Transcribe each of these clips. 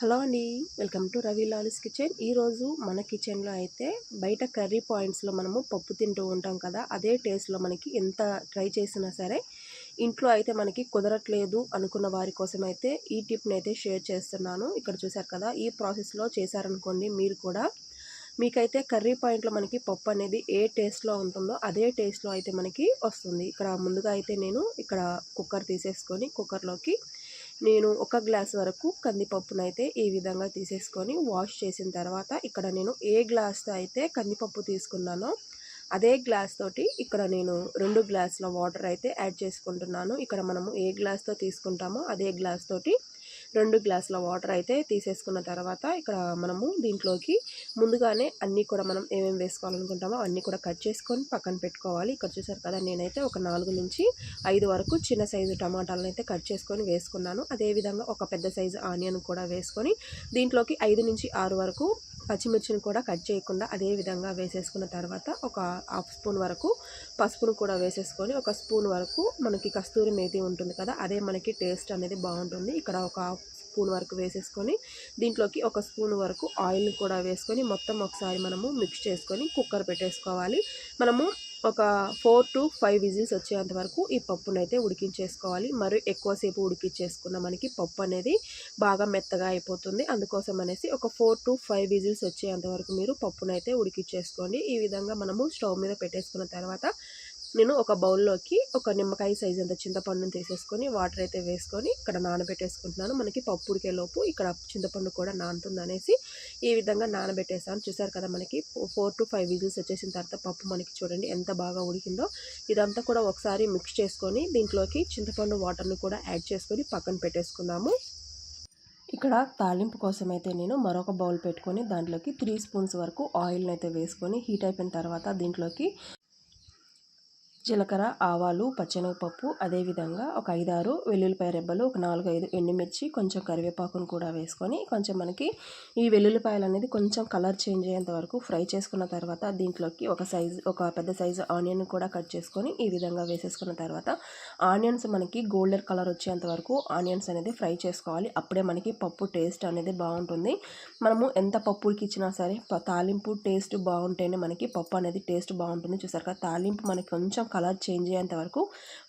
Hello అండి welcome to Ravi Lali's kitchen. ఈరోజు మన కిచెన్లో అయితే బయట కర్రీ పాయింట్స్లో మనము పప్పు తింటూ ఉంటాం కదా అదే టేస్ట్లో మనకి ఎంత ట్రై చేసినా సరే ఇంట్లో అయితే మనకి కుదరట్లేదు అనుకున్న వారి కోసం అయితే ఈ టిప్ని అయితే షేర్ చేస్తున్నాను. ఇక్కడ చూసారు కదా ఈ ప్రాసెస్లో చేశారనుకోండి మీరు కూడా. మీకైతే కర్రీ పాయింట్లో మనకి పప్పు అనేది ఏ టేస్ట్లో ఉంటుందో అదే టేస్ట్లో అయితే మనకి వస్తుంది. ఇక్కడ ముందుగా అయితే నేను ఇక్కడ కుక్కర్ తీసేసుకొని కుక్కర్లోకి నేను ఒక గ్లాస్ వరకు కందిపప్పునైతే ఈ విధంగా తీసేసుకొని వాష్ చేసిన తర్వాత ఇక్కడ నేను ఏ గ్లాస్తో అయితే కందిపప్పు తీసుకున్నానో అదే గ్లాస్ తోటి ఇక్కడ నేను రెండు గ్లాసుల వాటర్ అయితే యాడ్ చేసుకుంటున్నాను. ఇక్కడ మనము ఏ గ్లాస్తో తీసుకుంటామో అదే గ్లాస్ తోటి రెండు గ్లాసుల వాటర్ అయితే తీసేసుకున్న తర్వాత ఇక్కడ మనము దీంట్లోకి ముందుగానే అన్నీ కూడా మనం ఏమేమి వేసుకోవాలనుకుంటామో అన్నీ కూడా కట్ చేసుకొని పక్కన పెట్టుకోవాలి. ఇక్కడ చూసారు కదా నేనైతే ఒక నాలుగు నుంచి ఐదు వరకు చిన్న సైజు టమాటాలను అయితే కట్ చేసుకొని వేసుకున్నాను. అదేవిధంగా ఒక పెద్ద సైజు ఆనియన్ కూడా వేసుకొని దీంట్లోకి ఐదు నుంచి ఆరు వరకు పచ్చిమిర్చిని కూడా కట్ చేయకుండా అదే విధంగా వేసేసుకున్న తర్వాత ఒక హాఫ్ స్పూన్ వరకు పసుపును కూడా వేసేసుకొని ఒక స్పూన్ వరకు మనకి కస్తూరి మేతి ఉంటుంది కదా అదే మనకి టేస్ట్ అనేది బాగుంటుంది. ఇక్కడ ఒక హాఫ్ స్పూన్ వరకు వేసేసుకొని దీంట్లోకి ఒక స్పూన్ వరకు ఆయిల్ని కూడా వేసుకొని మొత్తం ఒకసారి మనము మిక్స్ చేసుకొని కుక్కర్ పెట్టేసుకోవాలి. మనము ఒక ఫోర్ టు ఫైవ్ విజిల్స్ వచ్చేంత వరకు ఈ పప్పునైతే ఉడికించేసుకోవాలి. మరి ఎక్కువసేపు ఉడికించేసుకున్న మనకి పప్పు అనేది బాగా మెత్తగా అయిపోతుంది. అందుకోసం అనేసి ఒక ఫోర్ టు ఫైవ్ విజిల్స్ వచ్చేంత వరకు మీరు పప్పునైతే ఉడికించేసుకోండి. ఈ విధంగా మనము స్టవ్ మీద పెట్టేసుకున్న తర్వాత నేను ఒక బౌల్లోకి ఒక నిమ్మకాయ సైజ్ అంత చింతపండుని తీసేసుకొని వాటర్ అయితే వేసుకొని ఇక్కడ నానబెట్టేసుకుంటున్నాను. మనకి పప్పు ఉడికేలోపు ఇక్కడ చింతపండు కూడా నానుతుంది అనేసి ఈ విధంగా నానబెట్టేసాను చూసారు కదా మనకి ఫోర్ టు ఫైవ్ విజిల్స్ వచ్చేసిన తర్వాత పప్పు మనకి చూడండి ఎంత బాగా ఉడికిందో. ఇదంతా కూడా ఒకసారి మిక్స్ చేసుకొని దీంట్లోకి చింతపండు వాటర్ని కూడా యాడ్ చేసుకొని పక్కన పెట్టేసుకుందాము. ఇక్కడ తాలింపు కోసం అయితే నేను మరొక బౌల్ పెట్టుకొని దాంట్లోకి త్రీ స్పూన్స్ వరకు ఆయిల్ని అయితే వేసుకొని హీట్ అయిపోయిన తర్వాత దీంట్లోకి జీలకర్ర ఆవాలు పచ్చెనగపప్పు అదేవిధంగా ఒక ఐదారు వెల్లుల్లిపాయ రెబ్బలు ఒక నాలుగు ఐదు ఎండుమిర్చి కొంచెం కరివేపాకును కూడా వేసుకొని కొంచెం మనకి ఈ వెల్లుల్లిపాయలు అనేది కొంచెం కలర్ చేంజ్ అయ్యేంత వరకు ఫ్రై చేసుకున్న తర్వాత దీంట్లోకి ఒక సైజు ఒక పెద్ద సైజు ఆనియన్ కూడా కట్ చేసుకొని ఈ విధంగా వేసేసుకున్న తర్వాత ఆనియన్స్ మనకి గోల్డెన్ కలర్ వచ్చేంత వరకు ఆనియన్స్ అనేది ఫ్రై చేసుకోవాలి. అప్పుడే మనకి పప్పు టేస్ట్ అనేది బాగుంటుంది. మనము ఎంత పప్పుకి ఇచ్చినా సరే తాలింపు టేస్ట్ బాగుంటేనే మనకి పప్పు అనేది టేస్ట్ బాగుంటుంది. చూసారు కదా తాలింపు మనకి కొంచెం కలర్ చేంజ్ అయ్యేంత వరకు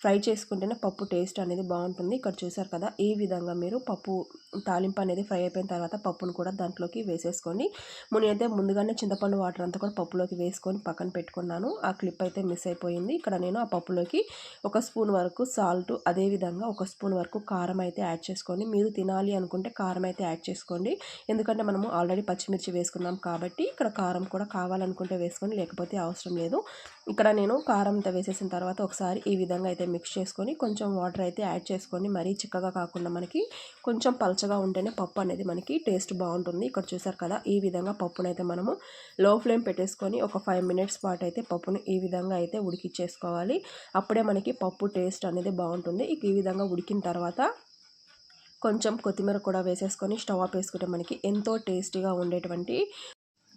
ఫ్రై చేసుకుంటేనే పప్పు టేస్ట్ అనేది బాగుంటుంది. ఇక్కడ చూసారు కదా ఈ విధంగా మీరు పప్పు తాలింపు అనేది ఫ్రై అయిపోయిన తర్వాత పప్పును కూడా దాంట్లోకి వేసేసుకోండి. అయితే ముందుగానే చింతపండు వాటర్ అంతా కూడా పప్పులోకి వేసుకొని పక్కన పెట్టుకున్నాను. ఆ క్లిప్ అయితే మిస్ అయిపోయింది. ఇక్కడ నేను ఆ పప్పులోకి ఒక స్పూన్ వరకు సాల్ట్ అదేవిధంగా ఒక స్పూన్ వరకు కారం అయితే యాడ్ చేసుకోండి. మీరు తినాలి అనుకుంటే కారం అయితే యాడ్ చేసుకోండి. ఎందుకంటే మనము ఆల్రెడీ పచ్చిమిర్చి వేసుకున్నాం కాబట్టి ఇక్కడ కారం కూడా కావాలనుకుంటే వేసుకొని లేకపోతే అవసరం లేదు. ఇక్కడ నేను కారం అంతా వేసేసిన తర్వాత ఒకసారి ఈ విధంగా అయితే మిక్స్ చేసుకొని కొంచెం వాటర్ అయితే యాడ్ చేసుకొని మరీ చిక్కగా కాకుండా మనకి కొంచెం పలచగా ఉంటేనే పప్పు అనేది మనకి టేస్ట్ బాగుంటుంది. ఇక్కడ చూసారు కదా ఈ విధంగా పప్పునైతే మనము లో ఫ్లేమ్ పెట్టేసుకొని ఒక ఫైవ్ మినిట్స్ పాటు అయితే పప్పును ఈ విధంగా అయితే ఉడికిచ్చేసుకోవాలి. అప్పుడే మనకి పప్పు టేస్ట్ అనేది బాగుంటుంది. ఈ విధంగా ఉడికిన తర్వాత కొంచెం కొత్తిమీర కూడా వేసేసుకొని స్టవ్ ఆఫ్ వేసుకుంటే మనకి ఎంతో టేస్టీగా ఉండేటువంటి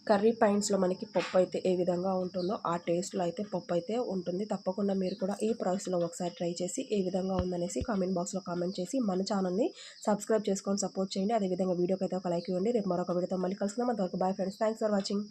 కర్రీ పాయింట్స్లో మనకి పప్పు అయితే ఏ విధంగా ఉంటుందో ఆ టేస్ట్లో అయితే పప్పు అయితే ఉంటుంది. తప్పకుండా మీరు కూడా ఈ ప్రాసెస్లో ఒకసారి ట్రై చేసి ఏ విధంగా ఉందనేసి కామెంట్ బాక్స్లో కామెంట్ చేసి మన ఛానల్ని సబ్స్క్రైబ్ చేసుకొని సపోర్ట్ చేయండి. అదేవిధంగా వీడియోకి అయితే ఒక లైక్ ఇవ్వండి. రేపు మరొక వీడియోతో మళ్ళీ కలుసుకుందాం. అంతవరకు bye friends. Thanks for watching.